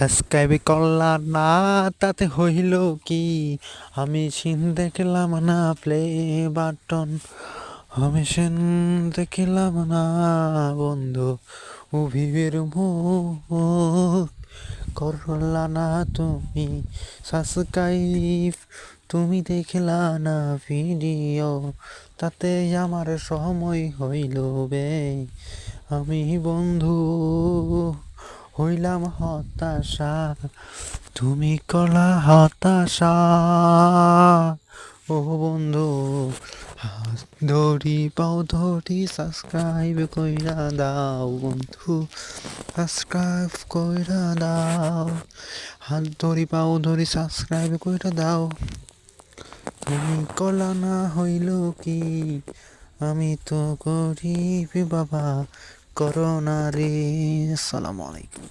Subscribe করলা না, তাতে হইল কি? আমি সিন দেখলাম না, প্লে বাটন। আমি সিন দেখলাম না, বন্ধু উভিবের করলা না তুমি, সাবস্ক্রাইব তুমি দেখলা না ভিডিও, তাতে আমার সময় হইল বে। আমি বন্ধু হইলাম হতাশা, তুমি কলা হতাশা। ও বন্ধু ধরি, পাও ধরি সাবস্ক্রাইব কইরা দাও বন্ধু সাবস্ক্রাইব কইরা দাও। হাত ধরি, পাও ধরি সাবস্ক্রাইব কইরা দাও। তুমি কলা না হইল কি? আমি তো গরিব বাবা করোনা রে সালাম আলাইকুম।